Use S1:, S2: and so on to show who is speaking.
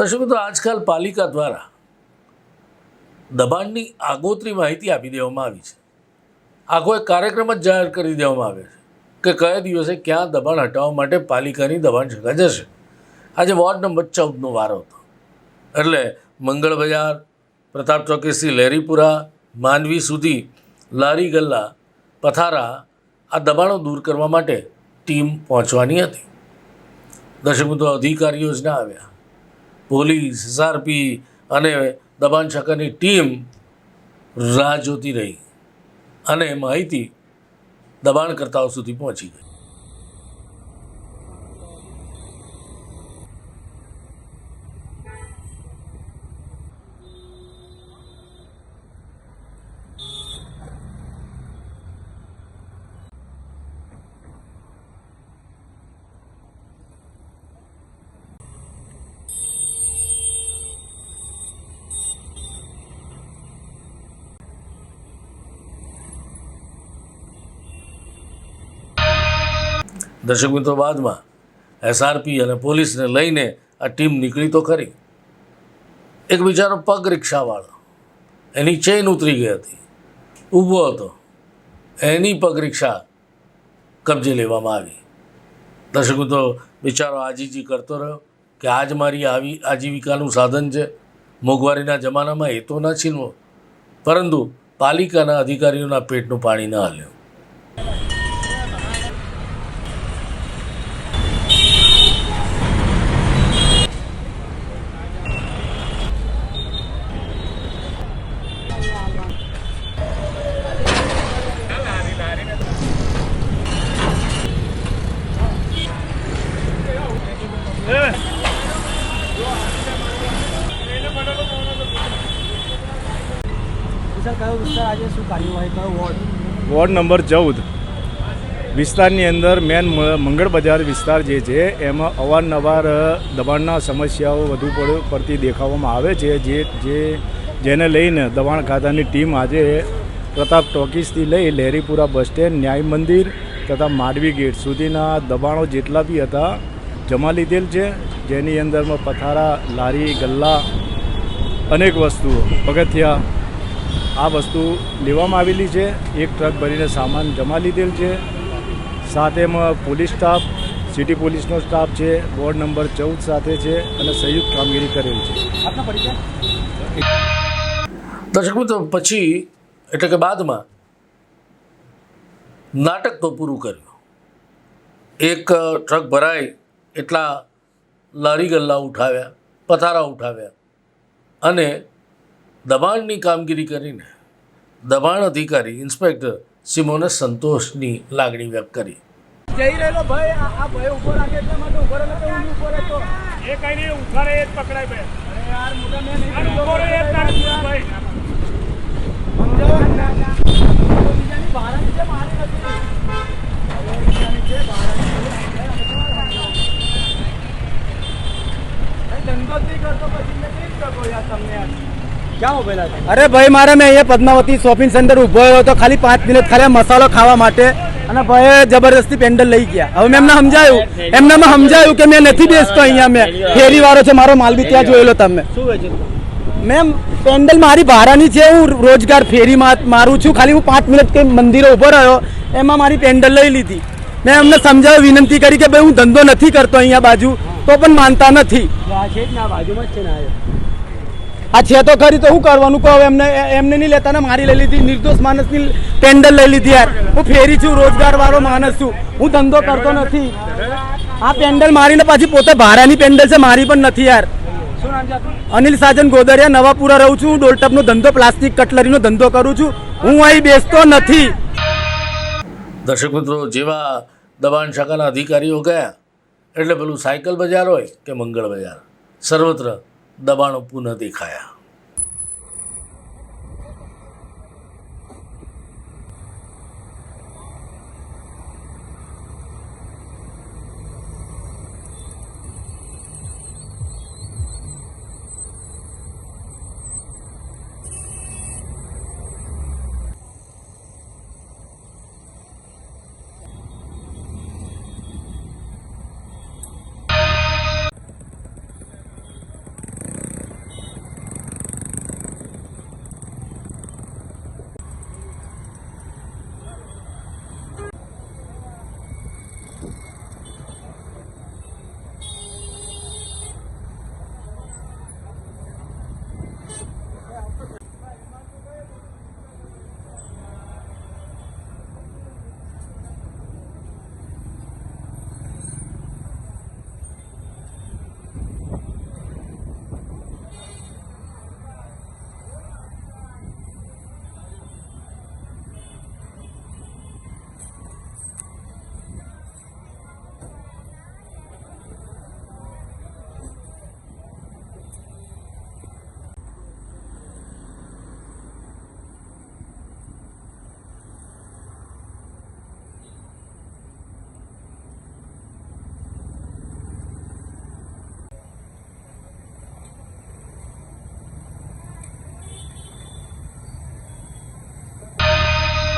S1: દર્શક મિત્રો, આજકાલ પાલિકા દ્વારા દબાણની આગોતરી માહિતી આપી દેવામાં આવી છે. આખો એક કાર્યક્રમ જ જાહેર કરી દેવામાં આવે છે કે કયા દિવસે ક્યાં દબાણ હટાવવા માટે પાલિકાની દબાણ શાખા જશે. આજે વોર્ડ નંબર ચૌદનો વારો હતો. એટલે મંગળ બજાર, પ્રતાપ ચોકીથી લહેરીપુરા માનવી સુધી લારી, ગલ્લા, પથારા આ દબાણો દૂર કરવા માટે ટીમ પહોંચવાની હતી. દર્શક મિત્રો, અધિકારીઓ જ ના આવ્યા. પોલીસ એસઆરપી અને દબાણ શાખાની ટીમ રાહ જોતી રહી અને માહિતી દબાણકર્તાઓ સુધી પહોંચી ગઈ. દર્શક મિત્રો બાદમાં એસઆરપી અને પોલીસને લઈને આ ટીમ નીકળી તો ખરી. એક બિચારો પગ રિક્ષાવાળો. એની ચેન ઉતરી ગઈ હતી. ઊભો હતો. એની પગ રિક્ષા કબજે લેવામાં આવી. દર્શક મિત્રો, બિચારો આજીજી કરતો રહ્યો કે આજ મારી આવી આજીવિકાનું સાધન છે. મોંઘવારીના જમાનામાં એ તો ના છીનવો. પરંતુ પાલિકાના અધિકારીઓના પેટનું પાણી ન હલ્યું.
S2: વોર્ડ.
S3: વોર્ડ નંબર ચૌદ. વિસ્તારની અંદર મેન મંગળ બજાર વિસ્તાર જે છે, એમાં અવારનવાર દબાણના સમસ્યાઓ વધુ પડ- પડતી દેખાવામાં આવે છે. જે જે, જેને લઈને દબાણ ખાતાની ટીમ આજે પ્રતાપ ટોકીસથી લઈ લહેરીપુરા બસ સ્ટેન્ડ, ન્યાય મંદિર તથા માંડવી ગેટ સુધીના દબાણો જેટલા બી હતા, જમા લીધેલ છે. જેની અંદરમાં પથારા, લારી, ગલ્લા, અનેક વસ્તુઓ પગથિયા આ વસ્તુ લેવામાં આવેલી છે. એક ટ્રક ભરીને સામાન જમા લીધેલ છે. સાથેમાં પોલીસ સ્ટાફ, સિટી પોલીસનો સ્ટાફ છે, વોર્ડ નંબર ચૌદ સાથે છે અને સંયુક્ત કામગીરી કરેલ છે.
S1: દર્શક મિત્રો, પછી, એટલે કે બાદમાં, નાટક તો પૂરું કર્યું. એક ટ્રક ભરાય એટલા લારી ગલ્લા ઉઠાવ્યા, પથારા ઉઠાવ્યા અને દબાણની કામગીરી કરીને દબાણ અધિકારી ઇન્સ્પેક્ટર સિમોને સંતોષની લાગણી વ્યક્ત કરી.
S2: જઈ રહેલો ભાઈ આ ભાઈ ઊભો રાખે એટલા માટે ઊભો રહે તો હું ઊભો રહેતો.
S3: એ કઈ નહીં ઉખાડે એ જ પકડાય ભાઈ
S2: અરે યાર મોટા મેં નહીં
S3: ઊભો રહે એ જ તારે ભાઈ.
S2: સમજાવો. બીજાની મારી નથી હવે બીજાની છે ભાડાની ભાઈ ધંધો જ નહીં કરતો પછી મેં કેવી રીતે કહું યાર તમને યાર ક્યાં ઉભેલા છે
S4: અરે ભાઈ મારે મેં અહીંયા પદ્માવતી શોપિંગ સેન્ટર ઊભો રહ્યો હતો ખાલી પાંચ મિનિટ ખાલી મસાલો ખાવા માટે અને ભાઈ જબરદસ્તી પેન્ડલ લઈ ગયા. હવે મેં એમને સમજાયું. એમને સમજાયું કે મેં નથી બેસતો અહીંયા મેં ફેરી વાળો છે મારો માલ બી ત્યાં જોયેલો તમે મેમ પેન્ડલ મારી ભાડાની છે હું રોજગાર ફેરીમાં મારું છું. ખાલી હું પાંચ મિનિટ કે મંદિરે ઊભો રહ્યો એમાં મારી પેન્ડલ લઈ લીધી. મેં એમને સમજાવ્યું વિનંતી કરી કે ભાઈ હું ધંધો નથી કરતો અહીંયા બાજુ તો પણ માનતા નથી.
S2: આ છે
S4: તો ખરી, તો શું કરવાનું? કહો એમને એમને નહીં લેતા ને, મારી લઈ લીધી, નિર્દોષ માણસની પેન્ડલ લઈ લીધી યાર. હું ફેરી છું રોજગાર વાળો માણસ છું. હું ધંધો કરતો નથી. આ પેન્ડલ મારીને પાછી પોતે ભાડાની પેન્ડલ છે, મારી પણ નથી યાર. અનિલ સાજન ગોદરિયા, નવાપુરા રહું છું ડોલટપનો ધંધો, પ્લાસ્ટિક કટલરીનો ધંધો કરું છું. હું અહીં બેસતો નથી.
S1: દર્શક મિત્રો, જેવા દબાણ શાખાના અધિકારીઓ ગયા, એટલે પેલું સાયકલ બજાર હોય કે મંગળ બજાર? સર્વત્ર દબાણો નથી દેખાયા